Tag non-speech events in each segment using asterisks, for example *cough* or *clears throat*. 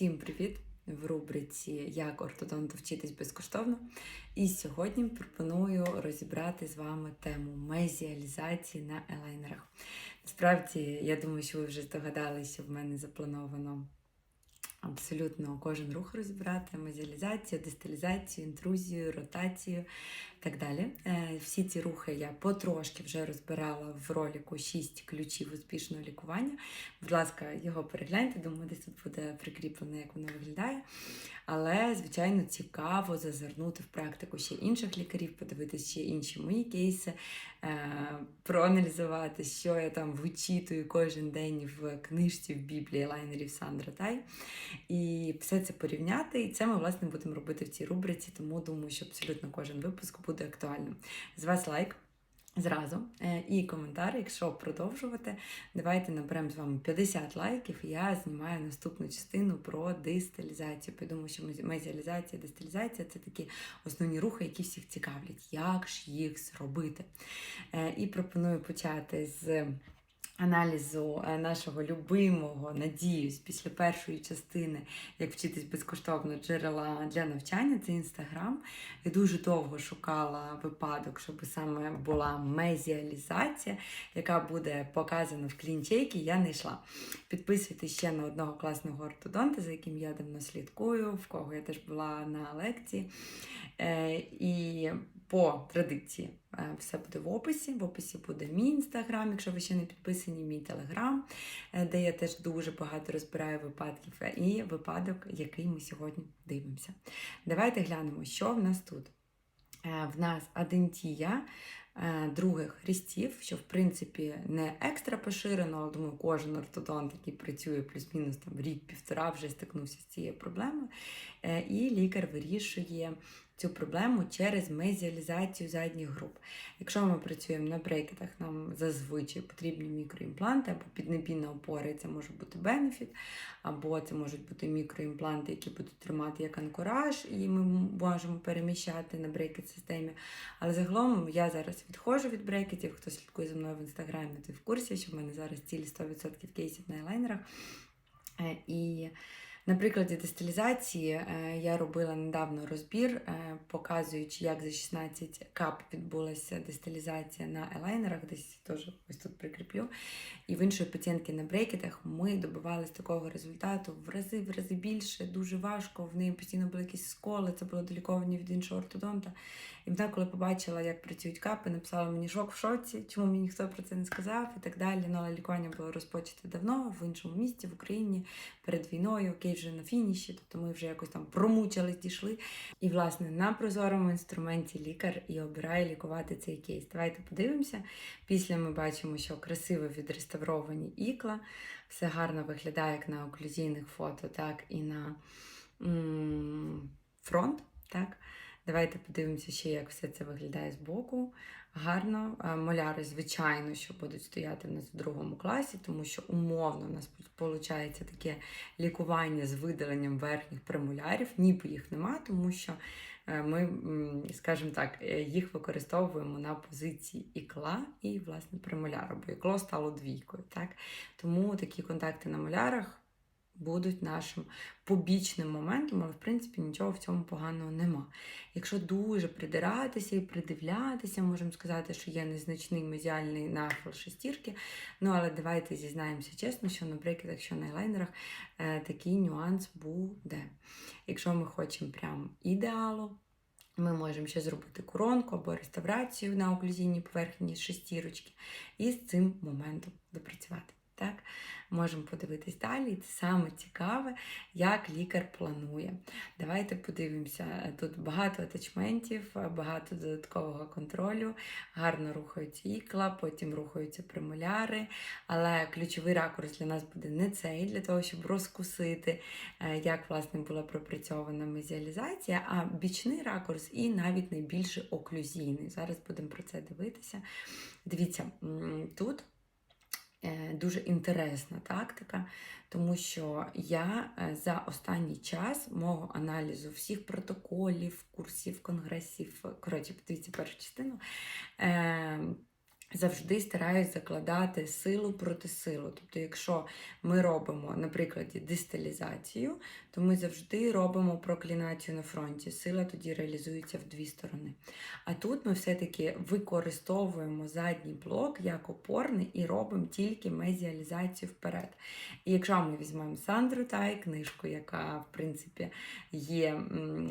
Всім привіт! В рубриці Як ортодонту вчитись безкоштовно. І сьогодні пропоную розібрати з вами тему мезіалізації на елайнерах. Насправді, я думаю, що ви вже здогадалися, що в мене заплановано абсолютно кожен рух розібрати: мезіалізацію, дисталізацію, інтрузію, ротацію так далі. Е, Всі ці рухи я потрошки вже розбирала в ролику 6 ключів успішного лікування. Будь ласка, його перегляньте, думаю, десь тут буде прикріплено, як воно виглядає. Але, звичайно, цікаво зазирнути в практику ще інших лікарів, подивитися ще інші мої кейси, е, проаналізувати, що я там вичитую кожен день в книжці в Біблії лайнерів Сандра Тай. І все це порівняти. І це ми, власне, будемо робити в цій рубриці, тому думаю, що абсолютно кожен випуск буде актуальним. З вас лайк. Зразу Е, і коментар, якщо продовжувати, давайте наберемо з вами 50 лайків, і я знімаю наступну частину про дисталізацію. Я думаю, що мезі- мезіалізація, дисталізація це такі основні рухи, які всіх цікавлять. Як ж їх зробити? Е, І пропоную почати з аналізу е, нашого любимого, надіюсь, після першої частини, як вчитись безкоштовно джерела для навчання, це інстаграм. Я дуже довго шукала випадок, щоб саме була мезіалізація, яка буде показана в клінчейкі, я не йшла. Підписуйтесь ще на одного класного ортодонта, за яким я давно слідкую, в кого я теж була на лекції. Е, І по традиції е, все буде в описі. В описі буде мій інстаграм, якщо ви ще не підписані, мій телеграм, де я теж дуже багато розбираю випадків, і випадок, який ми сьогодні дивимося. Давайте глянемо, що в нас тут. Е, В нас адентія е, других хрестів, що в принципі не екстра поширено, але думаю, кожен ортодонт, який працює плюс-мінус там рік-півтора, вже стикнувся з цією проблемою. І лікар вирішує цю проблему через мезіалізацію задніх груп. Якщо ми працюємо на брекетах, нам зазвичай потрібні мікроімпланти або піднебійна опора, і це може бути бенефіт, або це можуть бути мікроімпланти, які будуть тримати як анкораж, і ми можемо переміщати на брекет-системі. Але загалом я зараз відходжу від брекетів. Хто слідкує за мною в інстаграмі, той в курсі, що в мене зараз цілі 100% кейсів на елайнерах. Е, І на прикладі дисталізації е, я робила недавно розбір, е, показуючи, як за 16 кап відбулася дисталізація на елайнерах, десь теж ось тут прикріплю. І в іншої пацієнтки на брекетах ми добивалися такого результату в рази в рази більше, дуже важко. В неї постійно були якісь сколи, це було доліковані від іншого ортодонта. І вона, коли побачила, як працюють капи, написала мені шок в шоці, чому мені ніхто про це не сказав і так далі. Ну, але лікування було розпочате давно, в іншому місті, в Україні, перед війною, окей, вже на фініші, тобто ми вже якось там промучились, дійшли. І, власне, на прозорому інструменті лікар і обирає лікувати цей кейс. Давайте подивимося. Після ми бачимо, що красиво відреставровані ікла, все гарно виглядає як на оклюзійних фото, так і на м, фронт. Так? Давайте подивимося ще, як все це виглядає збоку. Гарно. Моляри, звичайно, що будуть стояти в нас в другому класі, тому що умовно у нас виходить таке лікування з видаленням верхніх премолярів, ніби їх нема, тому що е, ми, скажімо так, е, їх використовуємо на позиції ікла і, власне, премоляра, бо ікло стало двійкою. Так? Тому такі контакти на молярах будуть нашим побічним моментом, але в принципі нічого в цьому поганого нема. Якщо дуже придиратися і придивлятися, можемо сказати, що є незначний мезіальний нахил шестірки. Ну але давайте зізнаємося чесно, що на брекетах, що на елайнерах е, такий нюанс буде. Якщо ми хочемо прям ідеалу, ми можемо ще зробити коронку або реставрацію на оклюзійній поверхні шестірочки і з цим моментом допрацювати. Так? Можемо подивитись далі. Це саме цікаве, як лікар планує. Давайте подивимося. Тут багато атачментів, багато додаткового контролю, гарно рухаються ікла, потім рухаються премоляри. Але ключовий ракурс для нас буде не цей, для того, щоб розкусити, е, як власне була пропрацьована мезіалізація, а бічний ракурс і навіть найбільше оклюзійний. Зараз будемо про це дивитися. Дивіться, тут е, дуже інтересна тактика, тому що я е, за останній час мого аналізу всіх протоколів, курсів, конгресів, коротше, подивіться першу частину. Завжди стараюсь закладати силу проти силу. Тобто, якщо ми робимо, наприклад, дисталізацію, то ми завжди робимо проклінацію на фронті. Сила тоді реалізується в дві сторони. А тут ми все-таки використовуємо задній блок як опорний і робимо тільки мезіалізацію вперед. І якщо ми візьмемо Сандру Тай, книжку, яка, в принципі, є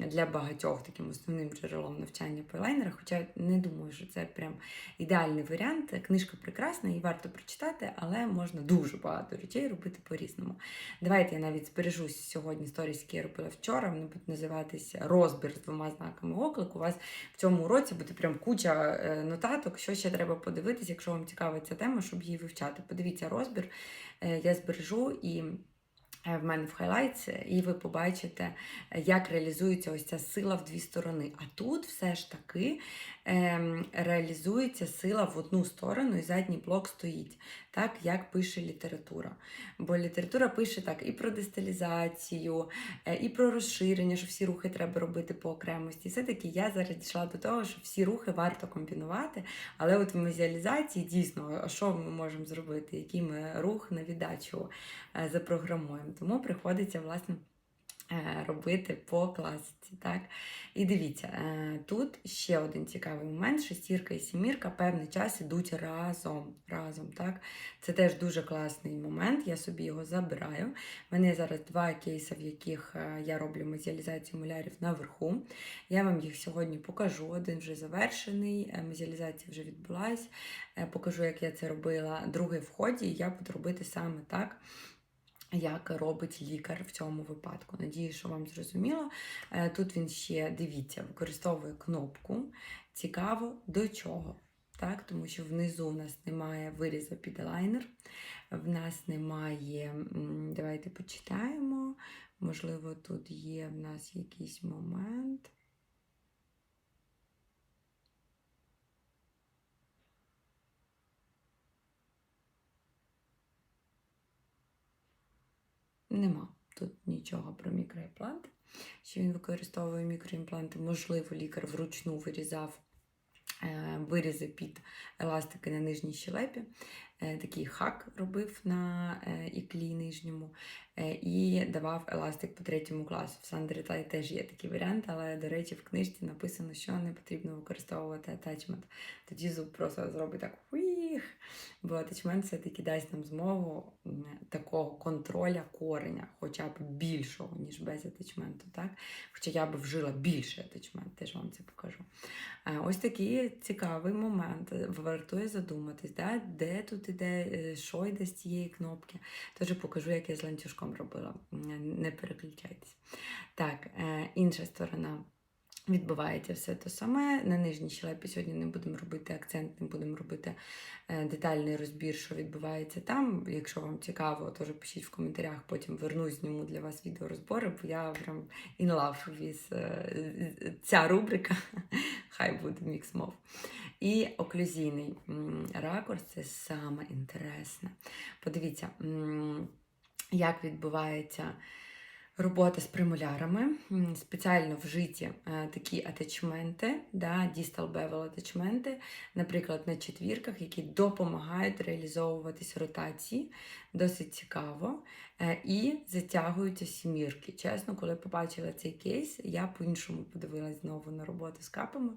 для багатьох таким основним джерелом навчання по елайнерах, хоча не думаю, що це прям ідеальний варіант. Книжка прекрасна, її варто прочитати, але можна дуже багато речей робити по-різному. Давайте я навіть збережусь сьогодні сторіс, які я робила вчора. Вони будуть називатися розбір з двома знаками оклику. У вас в цьому уроці буде прям куча е, нотаток, що ще треба подивитись, якщо вам цікава ця тема, щоб її вивчати. Подивіться розбір, е, я збережу і. е, В мене в Highlights, і ви побачите, як реалізується ось ця сила в дві сторони. А тут все ж таки реалізується сила в одну сторону, і задній блок стоїть, так як пише література. Бо література пише так і про дисталізацію, е, і про розширення, що всі рухи треба робити по окремості. Все-таки я зараз дійшла до того, що всі рухи варто комбінувати, але от в мезіалізації дійсно, що ми можемо зробити, який ми рух на віддачу е, запрограмуємо. Тому приходиться, власне. Е, Робити по класиці, так? І дивіться, е, тут ще один цікавий момент: шестірка і сімірка певний час ідуть разом. разом так? Це теж дуже класний момент, я собі його забираю. У мене зараз два кейси, в яких е, я роблю мезіалізацію мулярів наверху. Я вам їх сьогодні покажу. Один вже завершений, мезіалізація вже відбулась. Е, Покажу, як я це робила. Другий в ході, я буду робити саме так. Як робить лікар в цьому випадку. Надію, що вам зрозуміло. Е, Тут він ще, дивіться, використовує кнопку. Цікаво до чого. Так? Тому що внизу у нас немає вирізу під елайнер, в нас немає, давайте почитаємо. Можливо, тут є в нас якийсь момент. Нема тут нічого про мікроімпланти. Що він використовує мікроімпланти. Можливо, лікар вручну вирізав е, вирізи під еластики на нижній щелепі. Е, Такий хак робив на е, іклі нижньому е, і давав еластик по третьому класу. В Сандри Тай теж є такий варіант, але, до речі, в книжці написано, що не потрібно використовувати атачмент. Тоді зуб просто зробить так уїх, бо атачмент все-таки дасть нам змогу такого контроля кореня, хоча б більшого, ніж без атачменту. Так? Хоча я би вжила більше атачмент, теж вам це покажу. Ось такий цікавий момент. Вартує задуматись, да? де тут іде, е, що йде з цієї кнопки. Теж покажу, як я з ланцюжком робила. Не переключайтесь. Так, е, інша сторона. Відбувається все те саме. На нижній щелепі сьогодні не будемо робити акцент, не будемо робити е, детальний розбір, що відбувається там. Якщо вам цікаво, теж пишіть в коментарях, потім вернусь, зніму для вас відеорозбори, бо я прям in love with е, ця рубрика. *laughs* Хай буде мікс мов. І оклюзійний ракурс це саме інтересне. Подивіться, як відбувається. Робота з примулярами, спеціально вжиті е, такі атачменти, да, distal bevel атачменти, наприклад, на четвірках, які допомагають реалізовуватись ротації, досить цікаво. Е, і затягуються сімірки. Чесно, коли побачила цей кейс, я по-іншому подивилась знову на роботу з капами.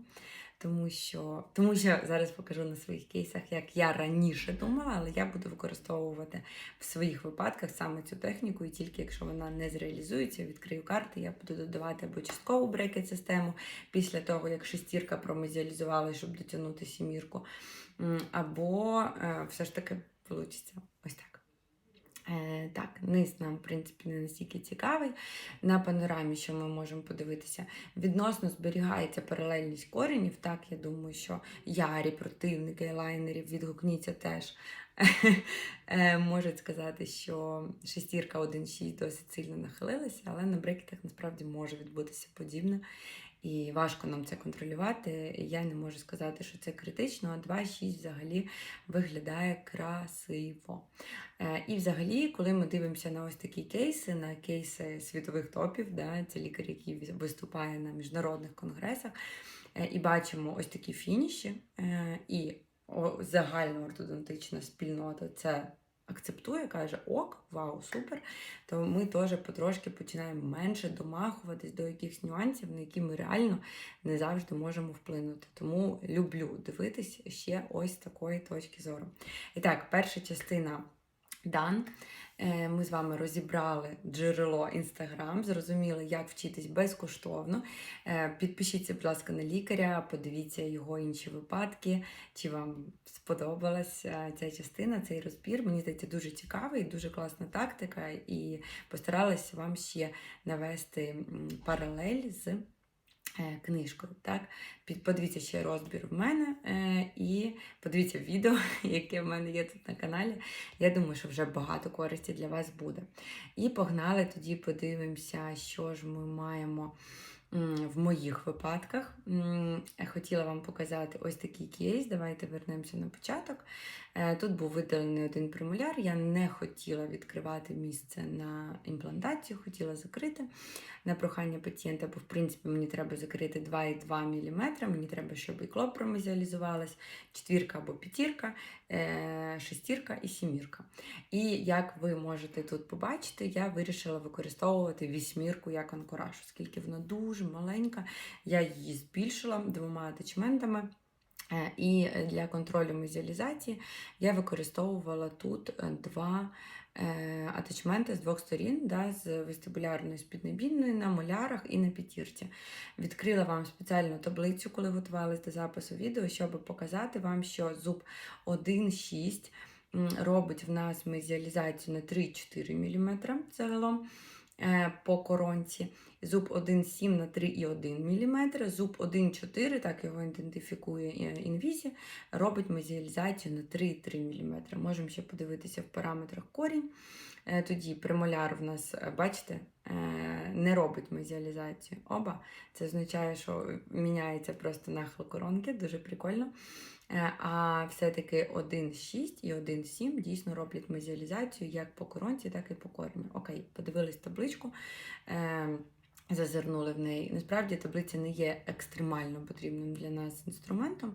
Тому що, тому що зараз покажу на своїх кейсах, як я раніше думала, але я буду використовувати в своїх випадках саме цю техніку, і тільки якщо вона не зреалізується, відкрию карти, я буду додавати або часткову брекет систему після того, як шестірка промезіалізувала, щоб дотягнути сімірку, або е, все ж таки вийде ось так. Е, так, низ нам, в принципі, не настільки цікавий. На панорамі, що ми можемо подивитися, відносно зберігається паралельність коренів. Так, я думаю, що ярі противники елайнерів відгукніться теж. *laughs* Е, Можуть сказати, що шестірка 1.6 досить сильно нахилилася, але на брекетах насправді може відбутися подібне. І важко нам це контролювати. Я не можу сказати, що це критично, а 2.6 взагалі виглядає красиво. Е, І взагалі, коли ми дивимося на ось такі кейси, на кейси світових топів, да, це лікар, який виступає на міжнародних конгресах, е, і бачимо ось такі фініші, е, і загальна ортодонтична спільнота це акцептує, каже ок, вау, супер. То ми теж потрошки починаємо менше домахуватись до якихось нюансів, на які ми реально не завжди можемо вплинути. Тому люблю дивитись ще ось такої точки зору. І так, перша частина дан. Е, Ми з вами розібрали джерело Інстаграм, зрозуміли, як вчитись безкоштовно. Е, Підпишіться, будь ласка, на лікаря, подивіться його інші випадки, чи вам сподобалась е, ця частина, цей розбір. Мені здається, дуже цікавий, дуже класна тактика, і постаралась вам ще навести паралель з книжкою. Так? Подивіться ще розбір в мене е, і подивіться відео, *laughs* яке в мене є тут на каналі. Я думаю, що вже багато користі для вас буде. І погнали тоді подивимося, що ж ми маємо в моїх випадках. Хотіла вам показати ось такий кейс. Давайте вернемося на початок. Е, Тут був видалений один премоляр. Я не хотіла відкривати місце на імплантацію, хотіла закрити на прохання пацієнта, бо в принципі мені треба закрити 2,2 мм. Мені треба, щоб і клоп промезіалізувалась, четвірка або п'ятірка, шестірка і сімірка. І як ви можете тут побачити, я вирішила використовувати вісьмірку як анкураж, оскільки вона дуже маленька. Я її збільшила двома атачментами. Е, І для контролю музіалізації я використовувала тут е, два е, атачменти з двох сторін, да, з вестибулярної з на молярах і на п'ятірці. Відкрила вам спеціальну таблицю, коли готувалась до запису відео, щоб показати вам, що зуб 1,6 робить в нас мезіалізацію на 3-4 мм загалом е, по коронці. Зуб 1,7 на 3,1 мм, зуб 1,4, так його ідентифікує е, інвізі, робить мезіалізацію на 3,3 мм. Можемо ще подивитися в параметрах корінь. Е, Тоді премоляр в нас, е, бачите, е, не робить мезіалізацію. Оба. Це означає, що міняється просто нахил коронки, дуже прикольно. Е, А все-таки 1,6 і 1,7 дійсно роблять мезіалізацію як по коронці, так і по кореню. Окей, подивились табличку. Зазирнули в неї. Насправді таблиця не є екстремально потрібним для нас інструментом,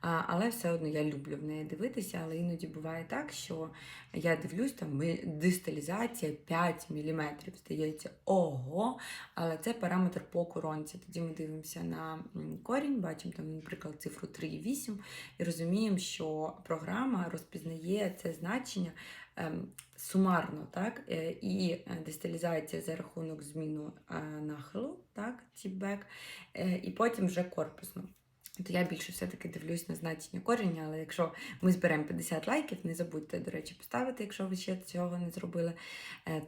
але все одно я люблю в неї дивитися. Але іноді буває так, що я дивлюсь, там ми- дисталізація 5 мм. Здається, ого! Але це параметр по коронці. Тоді ми дивимося на корінь, бачимо там, наприклад, цифру 3,8 і розуміємо, що програма розпізнає це значення сумарно, так? Е, І е, дисталізація за рахунок зміну е, нахилу, так, тіпбек, і потім вже корпусно. То я більше все-таки дивлюсь на значення корення, але якщо ми зберемо 50 лайків, не забудьте, до речі, поставити, якщо ви ще цього не зробили,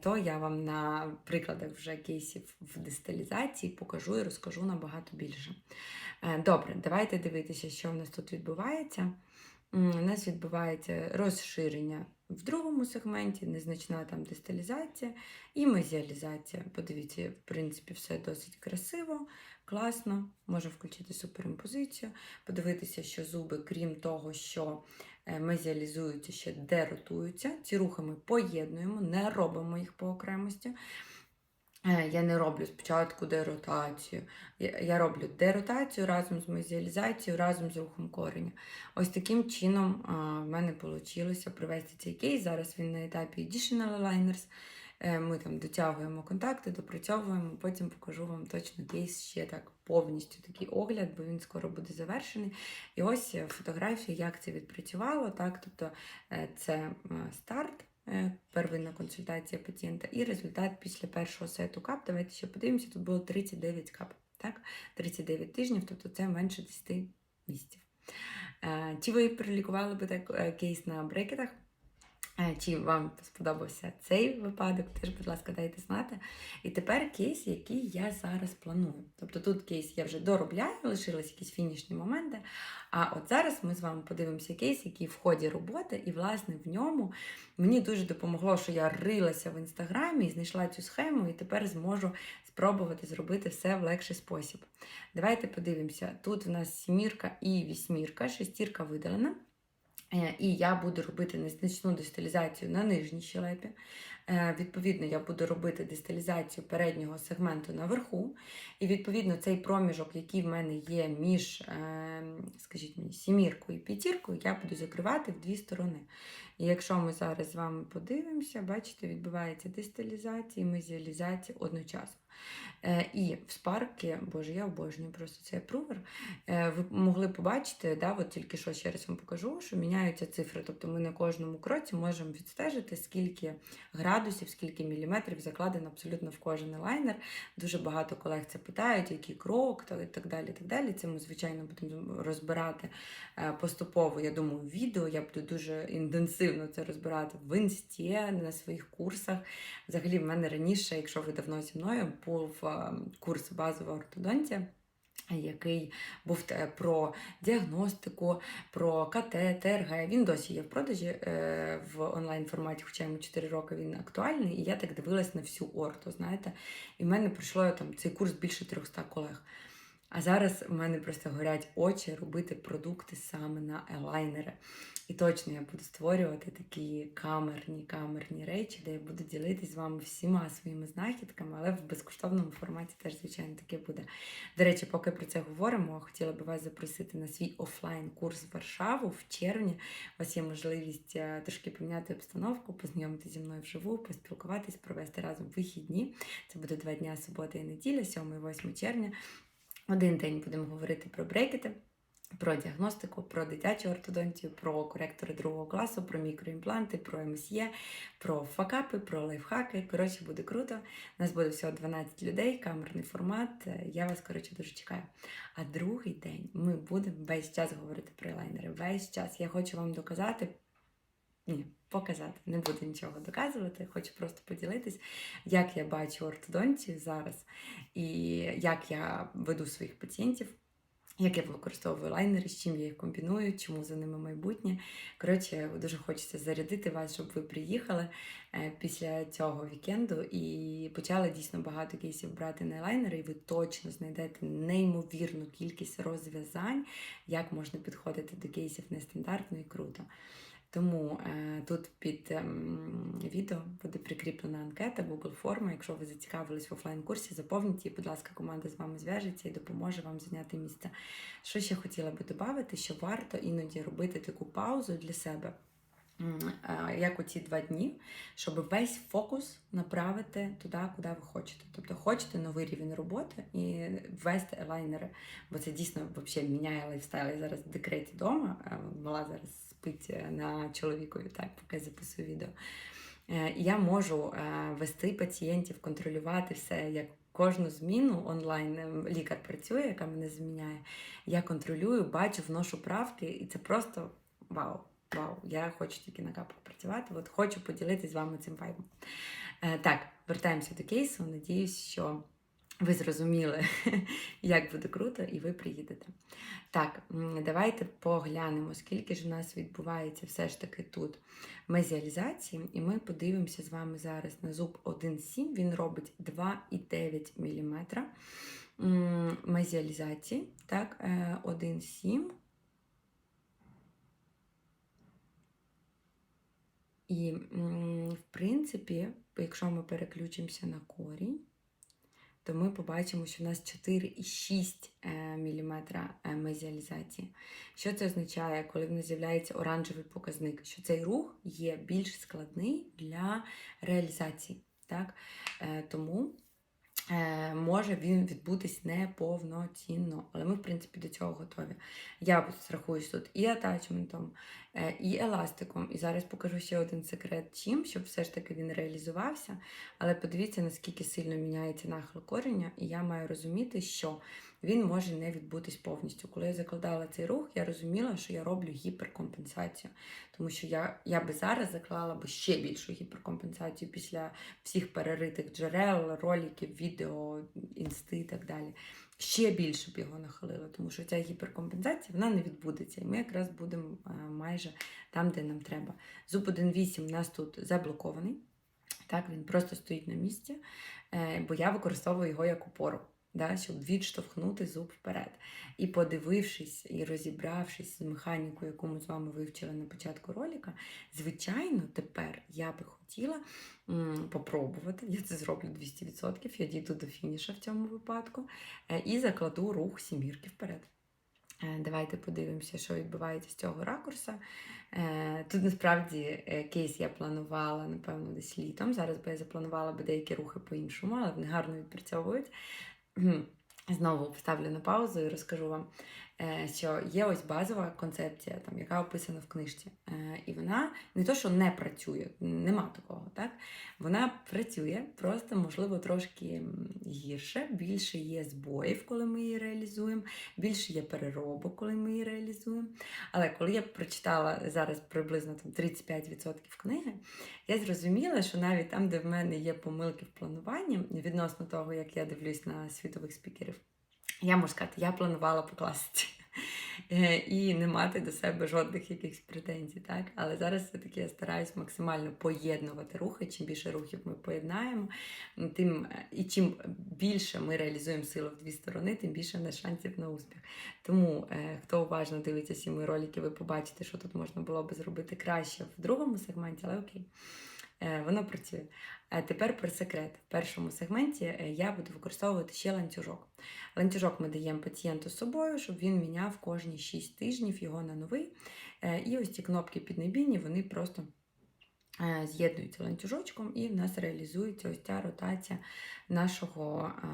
то я вам на прикладах вже кейсів в дисталізації покажу і розкажу набагато більше. Добре, давайте дивитися, що в нас тут відбувається. У нас відбувається розширення в другому сегменті, незначна там дисталізація і мезіалізація. Подивіться, в принципі, все досить красиво, класно. можу включити суперімпозицію, подивитися, що зуби, крім того, що е, мезіалізуються, ще деротуються. Ці рухи ми поєднуємо, не робимо їх по окремості. Е, Я не роблю спочатку деротацію. Я роблю деротацію разом з мезіалізацією, разом з рухом кореня. Ось таким чином в мене вийшло привести цей кейс. Зараз він на етапі Additional Aligners. Е, Ми там дотягуємо контакти, допрацьовуємо, потім покажу вам точно кейс ще так повністю такий огляд, бо він скоро буде завершений. І ось е, фотографія, як це відпрацювало. Так? Тобто це старт, первинна консультація пацієнта і результат після першого сету кап. Давайте ще подивимося, тут було 39 кап. Так? 39 тижнів, тобто це менше 10 місяців. Е, Чи ви прилікували би так е, кейс на брекетах? Чи вам сподобався цей випадок, теж, будь ласка, дайте знати. І тепер кейс, який я зараз планую. Тобто тут кейс я вже доробляю, лишились якісь фінішні моменти. А от зараз ми з вами подивимося кейс, який в ході роботи, і, власне, в ньому мені дуже допомогло, що я рилася в інстаграмі і знайшла цю схему, і тепер зможу спробувати зробити все в легший спосіб. Давайте подивимося. Тут у нас сімірка і вісьмірка, шестірка видалена. Е, І я буду робити незначну дисталізацію на нижній щелепі. Е, Відповідно, я буду робити дисталізацію переднього сегменту наверху. І відповідно цей проміжок, який в мене є між, е, скажіть мені, сіміркою і п'ятіркою, я буду закривати в дві сторони. І якщо ми зараз з вами подивимося, бачите, відбувається дисталізація і мезіалізація одночасно. Е, І в спарки, боже, я обожнюю просто цей прувер. Е, Ви могли побачити, да, от тільки що ще раз вам покажу, що міняються цифри. Тобто ми на кожному кроці можемо відстежити, скільки градусів, скільки міліметрів закладено абсолютно в кожен лайнер. Дуже багато колег це питають, який крок і так далі. так далі. Це ми, звичайно, будемо розбирати е, поступово. Я думаю, відео я буду дуже інтенсивно це розбирати в інсті, на своїх курсах. Взагалі, в мене раніше, якщо ви давно зі мною, був е, курс базова ортодонція. Який був е, про діагностику, про КТ, ТРГ. Він досі є в продажі е, в онлайн форматі, хоча йому 4 роки він актуальний. І я так дивилась на всю орту, знаєте. І в мене пройшло там цей курс більше 300 колег. А зараз в мене просто горять очі робити продукти саме на елайнери. І точно я буду створювати такі камерні, камерні речі, де я буду ділитися з вами всіма своїми знахідками, але в безкоштовному форматі теж, звичайно, таке буде. До речі, поки про це говоримо, хотіла би вас запросити на свій офлайн-курс в Варшаву в червні. У вас є можливість е, трошки поміняти обстановку, познайомитися зі мною вживу, поспілкуватись, провести разом вихідні. Це буде два дня субота і неділя, 7 і 8 червня. Один день будемо говорити про брекети, про діагностику, про дитячу ортодонтію, про коректори другого класу, про мікроімпланти, про МСЄ, про факапи, про лайфхаки. Коротше, буде круто. У нас буде всього 12 людей, камерний формат. Я вас, коротше, дуже чекаю. А другий день ми будемо весь час говорити про лайнери. Весь час. Я хочу вам доказати. Ні, показати. Не буду нічого доказувати, хочу просто поділитись, як я бачу ортодонтію зараз, і як я веду своїх пацієнтів, як я використовую лайнери, з чим я їх комбіную, чому за ними майбутнє. Коротше, дуже хочеться зарядити вас, щоб ви приїхали е, після цього вікенду і почали дійсно багато кейсів брати на лайнери, і ви точно знайдете неймовірну кількість розв'язань, як можна підходити до кейсів нестандартно і круто. Тому е, тут під е, відео буде прикріплена анкета Google форма. Якщо ви зацікавились в офлайн-курсі, заповніть її, будь ласка, команда з вами зв'яжеться і допоможе вам зайняти місце. Що ще хотіла би додати, що варто іноді робити таку паузу для себе. Як у ці два дні, щоб весь фокус направити туди, куди ви хочете. Тобто хочете новий рівень роботи і ввести елайнери, бо це дійсно взагалі міняє лайфстайл. Я зараз в декреті вдома, мала зараз спить на чоловікові, так, поки я записую відео. Е, я можу е, вести пацієнтів, контролювати все, як кожну зміну онлайн лікар працює, яка мене зміняє. Я контролюю, бачу, вношу правки, і це просто вау. Вау, я хочу тільки на капах працювати. От хочу поділитися з вами цим вайбом. Е, так, вертаємося до кейсу. Надіюсь, що ви зрозуміли, *laughs* як буде круто, і ви приїдете. Так, давайте поглянемо, скільки ж у нас відбувається все ж таки тут мезіалізації. І ми подивимося з вами зараз на зуб 1,7. Він робить 2,9 мм мезіалізації. Так, 1,7. І, в принципі, якщо ми переключимося на корінь, то ми побачимо, що в нас 4,6 мм мезіалізації. Що це означає, коли в нас з'являється оранжевий показник? Що цей рух є більш складний для реалізації. Так? Е, тому може він відбутись неповноцінно, але ми, в принципі, до цього готові. Я страхуюсь тут і атачментом, е, і еластиком. І зараз покажу ще один секрет, чим, щоб все ж таки він реалізувався. Але подивіться, наскільки сильно міняється нахил корення, і я маю розуміти, що він може не відбутись повністю. Коли я закладала цей рух, я розуміла, що я роблю гіперкомпенсацію. Тому що я я би зараз заклала би ще більшу гіперкомпенсацію після всіх переритих джерел, роликів, відео, інсти і так далі. Ще більше б його нахилила, тому що ця гіперкомпенсація вона не відбудеться. І ми якраз будемо майже там, де нам треба. Зуб 1.8 у нас тут заблокований. Так, Він просто стоїть на місці, е, бо я використовую його як опору. Да, щоб відштовхнути зуб вперед. І подивившись і розібравшись з механікою, яку ми з вами вивчили на початку ролика, звичайно, тепер я би хотіла м, попробувати. Я це зроблю 200%, я дійду до фініша в цьому випадку е, і закладу рух сімірки вперед. Е, Давайте подивимося, що відбувається з цього ракурса. Е, Тут насправді кейс я планувала, напевно, десь літом. Зараз би я запланувала би деякі рухи по-іншому, але вони гарно відпрацьовують. Знову поставлю на паузу і розкажу вам, що є ось базова концепція, там, яка описана в книжці. Е, І вона не то, що не працює, нема такого, так? Вона працює, просто, можливо, трошки гірше, більше є збоїв, коли ми її реалізуємо, більше є переробок, коли ми її реалізуємо. Але коли я прочитала зараз приблизно там 35% книги, я зрозуміла, що навіть там, де в мене є помилки в плануванні відносно того, як я дивлюсь на світових спікерів, я можу сказати, я планувала по класиці. *laughs* Е, І не мати до себе жодних якихось претензій, так? Але зараз все-таки я стараюсь максимально поєднувати рухи. Чим більше рухів ми поєднаємо, тим е, і чим більше ми реалізуємо силу в дві сторони, тим більше в нас шансів на успіх. Тому, е, хто уважно дивиться всі мої ролики, ви побачите, що тут можна було би зробити краще в другому сегменті, але окей. Е, Воно працює. А тепер про секрет. В першому сегменті е, я буду використовувати ще ланцюжок. Ланцюжок ми даємо пацієнту з собою, щоб він міняв кожні 6 тижнів його на новий. Е, І ось ці кнопки піднебійні, вони просто е, з'єднуються ланцюжочком, і в нас реалізується ось ця ротація нашого е,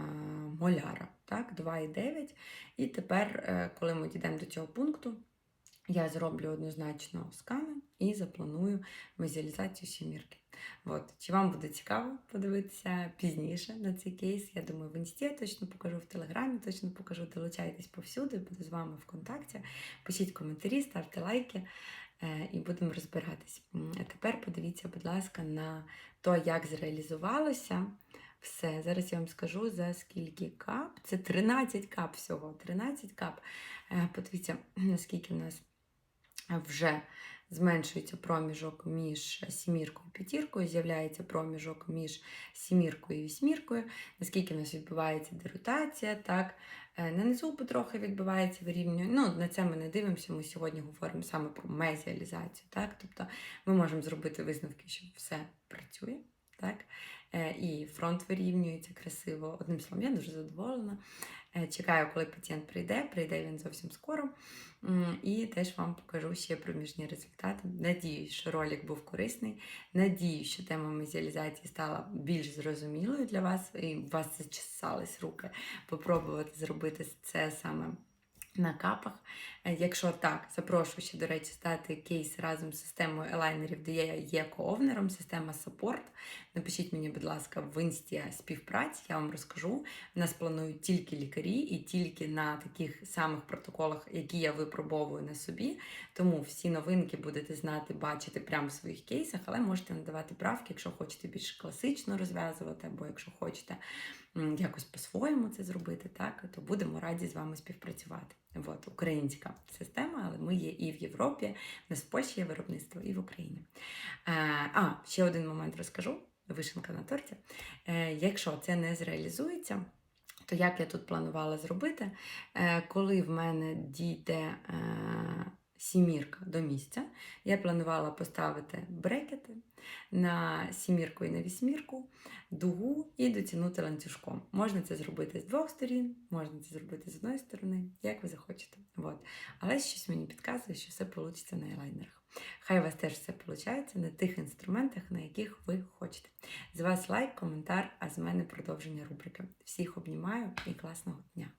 моляра. Так, 2,9. І тепер, е, коли ми дійдемо до цього пункту, я зроблю однозначно скани і запланую мезіалізацію сімірки. От. Чи вам буде цікаво подивитися пізніше на цей кейс? Я думаю, в інсті я точно покажу, в телеграмі точно покажу. Долучайтесь повсюди, буду з вами в контакті. Пишіть коментарі, ставте лайки е, і будемо розбиратись. А тепер подивіться, будь ласка, на то, як зреалізувалося. Все, зараз я вам скажу за скільки кап. Це 13 кап всього. 13 кап. Е, Подивіться, *clears throat* наскільки в нас вже зменшується проміжок між сіміркою і п'ятіркою, з'являється проміжок між сіміркою і вісьміркою, наскільки в нас відбувається деротація, так. Е, На низу потрохи відбувається вирівнювання. Ну, на це ми не дивимося. Ми сьогодні говоримо саме про мезіалізацію. Так? Тобто ми можемо зробити висновки, що все працює. Так? Е, І фронт вирівнюється красиво. Одним словом, я дуже задоволена. Е, Чекаю, коли пацієнт прийде. Прийде він зовсім скоро. І теж вам покажу ще проміжні результати. Надіюсь, що ролик був корисний. Надіюсь, що тема мезіалізації стала більш зрозумілою для вас, і у вас зачесались руки попробувати зробити це саме на капах. Е, Якщо так, запрошую ще, до речі, стати кейс разом з системою елайнерів, де я є коовнером, система Support. Напишіть мені, будь ласка, в інсті співпраці, я вам розкажу. У нас планують тільки лікарі і тільки на таких самих протоколах, які я випробовую на собі. Тому всі новинки будете знати, бачити прямо в своїх кейсах, але можете надавати правки, якщо хочете більш класично розв'язувати, або якщо хочете якось по-своєму це зробити, так, то будемо раді з вами співпрацювати. От, українська система, але ми є і в Європі, в нас в Польщі є виробництво, і в Україні. Е, а, ще один момент розкажу. Вишенка на торті. Е, якщо це не зреалізується, то як я тут планувала зробити, е, коли в мене дійде сімірка до місця, я планувала поставити брекети на сімірку і на вісьмірку, дугу і дотягнути ланцюжком. Можна це зробити з двох сторін, можна це зробити з одної сторони, як ви захочете. От. Але щось мені підказує, що все вийде на елайнерах. Хай у вас теж все виходить на тих інструментах, на яких ви хочете. З вас лайк, коментар, а з мене продовження рубрики. Всіх обнімаю і класного дня!